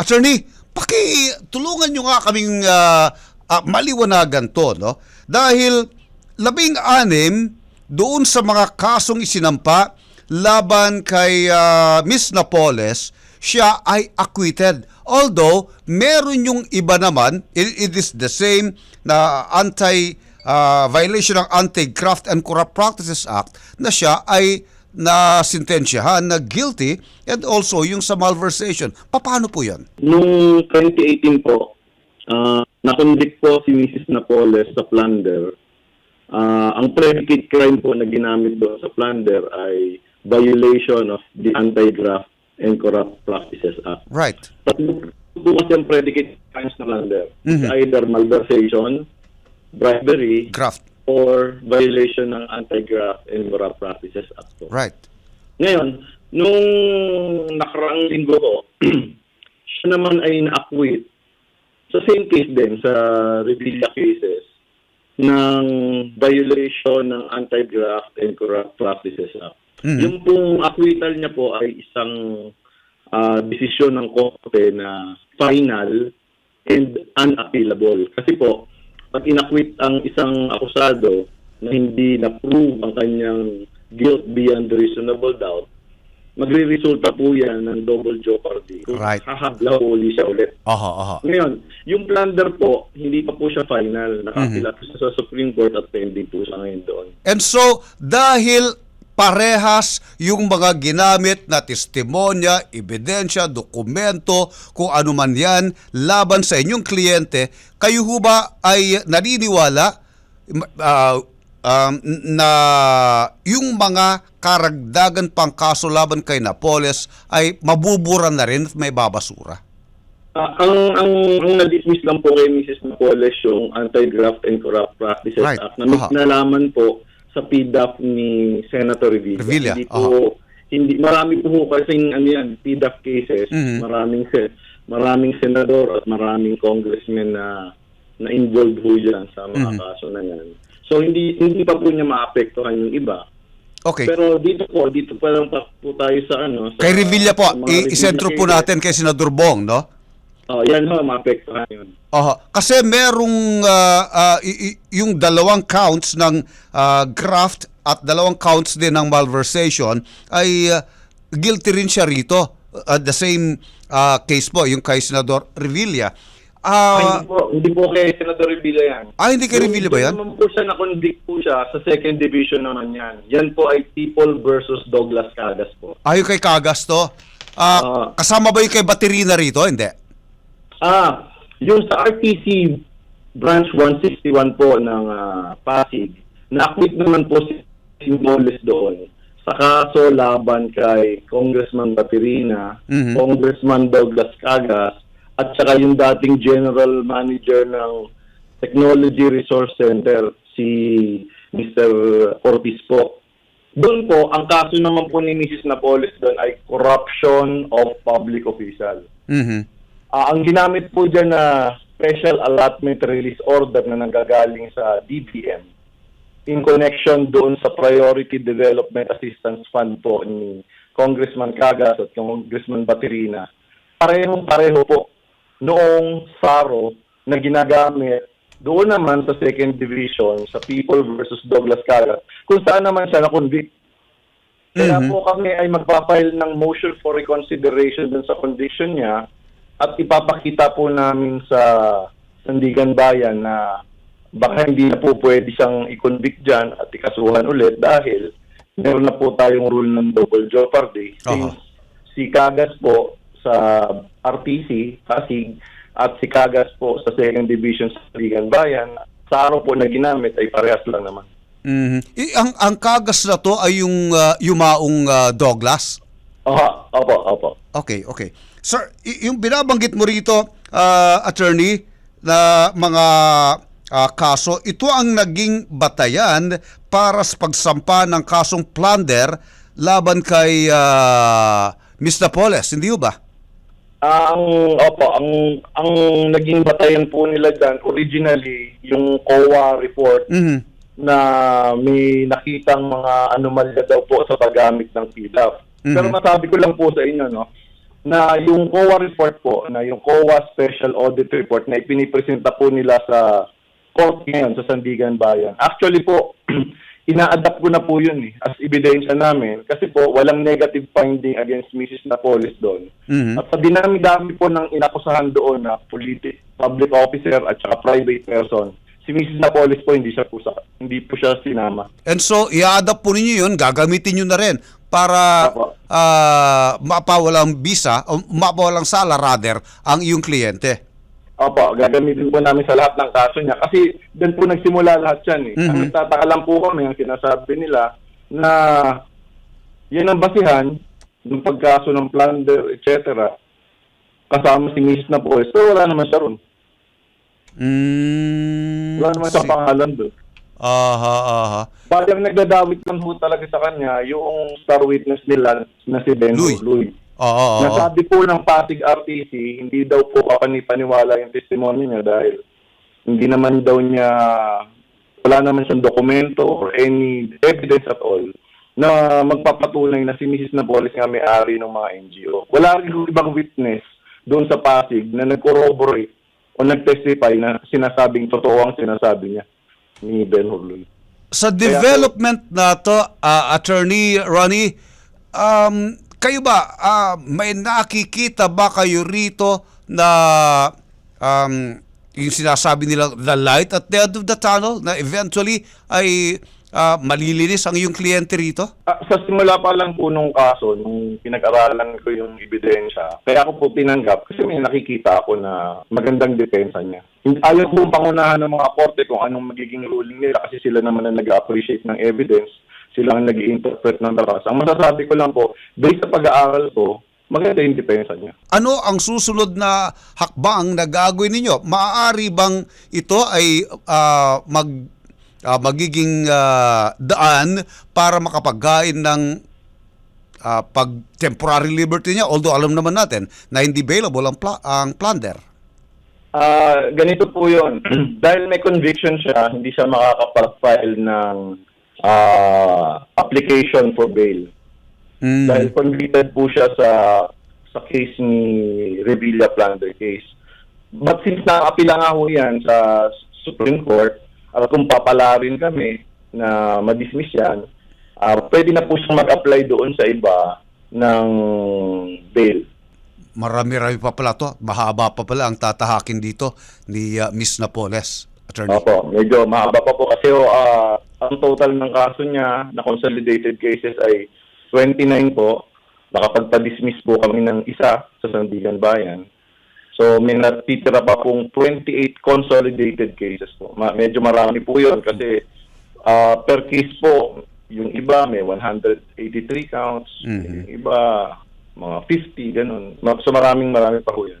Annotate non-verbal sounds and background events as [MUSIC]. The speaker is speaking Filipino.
Attorney, pakitulungan nyo nga kaming ah, ah, maliwanagan to, no? Dahil labing anim doon sa mga kasong isinampa laban kay ah, Miss Napoles, siya ay acquitted. Although, meron yung iba naman, it, it is the same na anti ah, violation ng Anti-Graft and Corrupt Practices Act na siya ay na sintensyahan na guilty and also yung sa malversation. Paano po yan? Noong 2018 po, uh, nakonvict po si Mrs. Napoles sa plunder. Ah, ang predicate crime po na ginamit doon sa plunder ay violation of the Anti-Graft and Corrupt Practices Act. Right. Tatlo po kasi ang predicate crimes na plunder. Mhm. Either malversation, bribery, Graft. Or violation ng Anti-Graft and Corrupt Practices Act po. Right. Ngayon, nung nakaraang linggo ko, [CLEARS THROAT] siya naman ay na-acquit sa same case din, sa Revilla cases, ng violation ng Anti-Graft and Corrupt Practices Act. Mhm. Yung pong acquittal niya po ay isang ah, desisyon ng korte na final and unappealable. Kasi po, pag inacquit ang isang akusado na hindi na-prove ang kanyang guilt beyond reasonable doubt, magre-resulta po yan ng double jeopardy. Kung Right. Hahaglaw uli siya ulit. Aha, aha. Ngayon, yung plunder po, hindi pa po siya final. Nakapila po siya sa Supreme Court at pending po siya ngayon doon. And so, dahil parehas yung mga ginamit na testimonya, ebidensya, dokumento, kung ano man yan, laban sa inyong kliyente, kayo ho ba ay naniniwala ah, um, na yung mga karagdagan pang kaso laban kay Napoles ay mabubura na rin at may babasura? Ah, ang ang ang na-dismiss lang po kay Mrs. Napoles yung Anti-Graft and Corrupt Practices Right. Act na kinalaman po sa PDAP ni Senator Revilla. Revilla, Hindi po, hindi, marami po kasing ano yan, PDAP cases, Mhm. maraming maraming senador at maraming congressmen na na involved po dyan sa mga Mhm. kaso na yan. So hindi hindi pa po niya maapektuhan yung iba. Okay. Pero dito po, dito pa lang pa po tayo sa ano. Sa, kay Revilla po, isentro po natin kay Senador Bong, no? Oh, yan ho, maapektuhan yun. Aha. Kasi merong ah, ah, i- i- yung dalawang counts ng ah, graft at dalawang counts din ng malversation ay ah, guilty rin siya rito. At the same ah, case po, yung kay Senador Revilla. Ay, Ah, hindi po, hindi po kay Senador Revilla yan. ah, hindi kay Revilla ba yan? Yung naman po siya na-convict po siya sa second division naman yan. Yan po ay People versus Douglas Cagas po. Ayun kay Kagas to. Ah, Ah. kasama ba yung kay Baterina rito? Hindi. Ah, yung sa RTC branch 161 po ng ah, Pasig, na-acquit naman po si Simoles doon sa kaso laban kay Congressman Baterina, Mhm. Congressman Douglas Cagas, at saka yung dating general manager ng Technology Resource Center, si Mr. Ortiz po. Doon po, ang kaso naman po ni Mrs. Napoles doon ay corruption of public official. Mhm. Ah, ang ginamit po dyan na special allotment release order na nanggagaling sa DBM in connection doon sa Priority Development Assistance Fund po ni Congressman Cagas at Congressman Baterina. Parehong pareho po noong SARO na ginagamit doon naman sa second division sa People versus Douglas Cagas kung saan naman siya na-convict. Kaya Mhm. po kami ay magpapile ng motion for reconsideration dun sa conviction niya at ipapakita po namin sa Sandigan Bayan na baka hindi na po pwede siyang i-convict dyan at ikasuhan ulit dahil meron na po tayong rule ng double jeopardy. Since si Kagas po sa RTC, Pasig, at si Kagas po sa second division sa Sandigan Bayan, sa araw po na ginamit ay parehas lang naman. Mhm. I- ang ang Kagas na to ay yung ah, yumaong ah, Douglas. Aha, opo, opo. Okay, okay. Sir, yung binabanggit mo rito, ah, attorney, na mga ah, kaso, ito ang naging batayan para sa pagsampa ng kasong plunder laban kay ah, Miss Napoles, hindi ba? Ang opo, ang ang naging batayan po nila diyan originally yung COA report Mhm. na may nakitang mga anomalya daw po sa paggamit ng PDAF. Mhm. Pero masabi ko lang po sa inyo no, na yung COA report po, na yung COA Special Audit Report na ipinipresenta po nila sa court ngayon sa Sandigan Bayan. Actually po, [CLEARS THROAT] ina-adapt ko na po yun eh, as ebidensya namin kasi po walang negative finding against Mrs. Napoles doon. Mhm. At sa dinami-dami po ng inakusahan doon na politi- public officer at saka private person, si Mrs. Napoles po hindi siya po, sa, hindi po siya sinama. And so, i-adapt po ninyo yun, gagamitin nyo na rin para Apo. ah, mapawalang visa, o mapawalang sala rather, ang iyong kliyente. Opo, gagamitin po namin sa lahat ng kaso niya. Kasi doon po nagsimula lahat yan eh. Ang Mhm. nagtataka lang po kami, ang sinasabi nila, na yan ang basihan ng pagkaso ng plunder, etc. Kasama si Mrs. Napoles. Pero wala naman siya ron. Mm, Wala naman siya si- pangalan doon. Aha, aha. Parang nagdadawit lang ho talaga sa kanya yung star witness nila na si Ben Louis. Louis. Oo, oo, oo. Nasabi po ng Pasig RTC, hindi daw po kapani-paniwala yung testimony niya dahil hindi naman daw niya, wala naman siyang dokumento or any evidence at all na magpapatunay na si Mrs. Napoles nga may-ari ng mga NGO. Wala rin ibang witness doon sa Pasig na nag-corroborate o nag-testify na sinasabing totoo ang sinasabi niya ni Ben Hurley. Sa development na to, ah, Attorney Ronnie, um, kayo ba, ah, may nakikita ba kayo rito na um, yung sinasabi nila, the light at the end of the tunnel, na eventually ay ah, malilinis ang iyong kliyente rito? Ah, sa simula pa lang po nung kaso, nung pinag-aralan ko yung ebidensya, kaya ako po tinanggap kasi may nakikita ako na magandang depensa niya. Ayaw po pangunahan ng mga korte kung anong magiging ruling nila kasi sila naman ang nag-appreciate ng evidence, sila ang nag interpret ng batas. Ang masasabi ko lang po, based sa pag-aaral ko, maganda yung depensa niya. Ano ang susunod na hakbang na gagawin ninyo? Maaari bang ito ay ah, mag ah, magiging ah, daan para makapaghain ng ah, pag temporary liberty niya although alam naman natin na hindi bailable ang, pla- ang plunder. Ah, ganito po 'yon. [CLEARS THROAT] Dahil may conviction siya, hindi siya makakapag-file ng ah, application for bail. Mm. Dahil convicted po siya sa sa case ni Revilla Plunder case. But since nakapila nga ho yan sa Supreme Court, at kung papalarin kami na ma-dismiss yan, ah, pwede na po siyang mag-apply doon sa iba ng bail. Marami-rami pa pala to. Mahaba pa pala ang tatahakin dito ni ah, Miss Napoles, attorney. Opo, medyo mahaba pa po kasi ah, ang total ng kaso niya na consolidated cases ay 29 po. Nakapagpa-dismiss po kami ng isa sa Sandigan Bayan. So may natitira pa pong 28 consolidated cases po. Ma- medyo marami po yun kasi ah, per case po, yung iba may 183 counts, Mhm. yung iba mga 50, ganun. Ma- So maraming marami pa po yan.